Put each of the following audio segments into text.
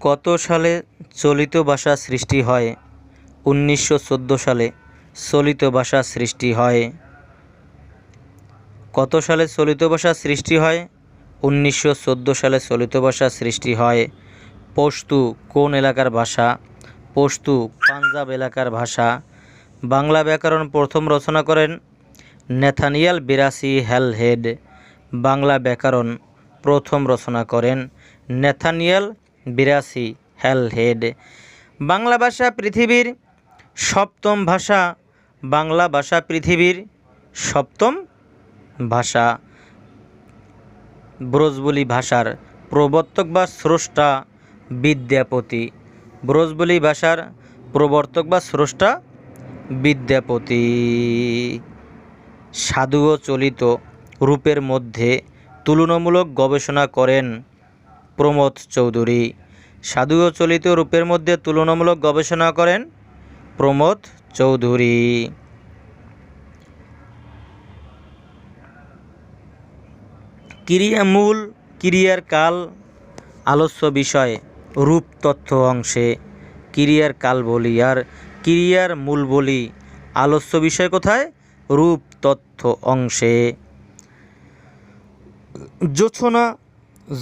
কত সালে চলিত ভাষা সৃষ্টি হয়? উনিশশো চোদ্দ সালে চলিত ভাষা সৃষ্টি হয়। কত সালে চলিত ভাষা সৃষ্টি হয়? উনিশশো চোদ্দ সালে চলিত ভাষা সৃষ্টি হয়। পশতু কোন এলাকার ভাষা? পশতু পাঞ্জাব এলাকার ভাষা। বাংলা ব্যাকরণ প্রথম রচনা করেন নেথানিয়াল বিরাসি হেলহেড। বাংলা ব্যাকরণ প্রথম রচনা করেন নেথানিয়াল বিরাসি হেলহেড বাংলা ভাষা পৃথিবীর সপ্তম ভাষা। বাংলা ভাষা পৃথিবীর সপ্তম ভাষা। ব্রজবুলি ভাষার প্রবর্তক বা স্রষ্টা বিদ্যাপতি। ব্রজবুলি ভাষার প্রবর্তক বা স্রষ্টা বিদ্যাপতি। সাধু ও চলিত রূপের মধ্যে তুলনামূলক গবেষণা করেন প্রমোদ চৌধুরী। সাধু ও চলিত রূপের মধ্যে তুলনামূলক গবেষণা করেন প্রমোদ চৌধুরী। ক্রিয়া মূল, ক্রিয়ার কাল, আলস্য বিষয়, রূপ তথ্য অংশে, ক্রিয়ার কাল বলি আর ক্রিয়ার মূল বলি, আলস্য বিষয় কোথায়? রূপ তথ্য অংশে। জোছনা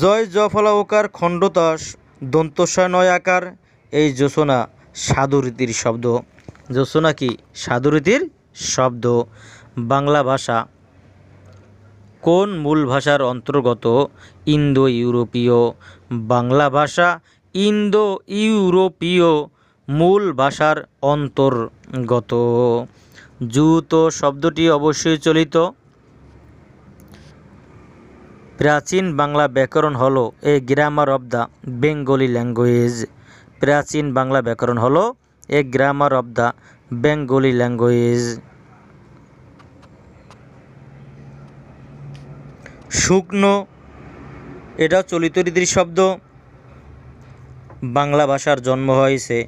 জয় জফলা ওকার খণ্ডতাস দন্তস্বয় নয় আকার এই জোছনা সাধুরীতির শব্দ। জোছনা কি? সাধুরীতির শব্দ। বাংলা ভাষা। কোন মূল ভাষার অন্তর্গত? ইন্দো ইউরোপীয় বাংলা ভাষা ইন্দো ইউরোপীয় মূল ভাষার অন্তর্গত। জুত শব্দটি অবশ্যই চলিত। প্রাচীন বাংলা ব্যাকরণ হলো a grammar of the Bengali language প্রাচীন বাংলা ব্যাকরণ হলো a grammar of the Bengali language শুকনো এটা চলিত রীতির শব্দ। বাংলা ভাষার জন্ম হয়েছে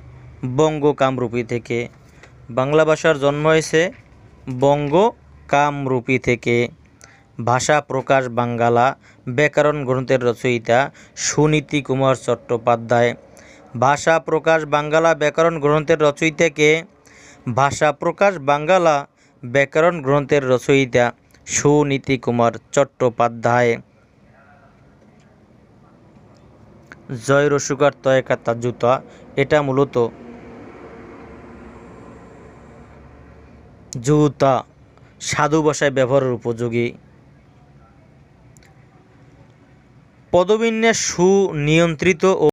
বঙ্গ কামরূপী থেকে। বাংলা ভাষার জন্ম হয়েছে বঙ্গ কামরূপী থেকে। ভাষা প্রকাশ বাঙ্গালা, ব্যাকরণ গ্রন্থের রচয়িতা সুনীতি কুমার চট্টোপাধ্যায়। ভাষা প্রকাশ বাঙ্গালা, ব্যাকরণ গ্রন্থের রচয়িতাকে ভাষা প্রকাশ বাঙ্গালা, ব্যাকরণ গ্রন্থের রচয়িতা সুনীতি কুমার চট্টোপাধ্যায়। জয় রসুকার তয়কাতা জুতা, এটা মূলত জুতা, সাধু ভাষায় ব্যবহারের উপযোগী। পদবিন্যাস সুনিয়ন্ত্রিত ও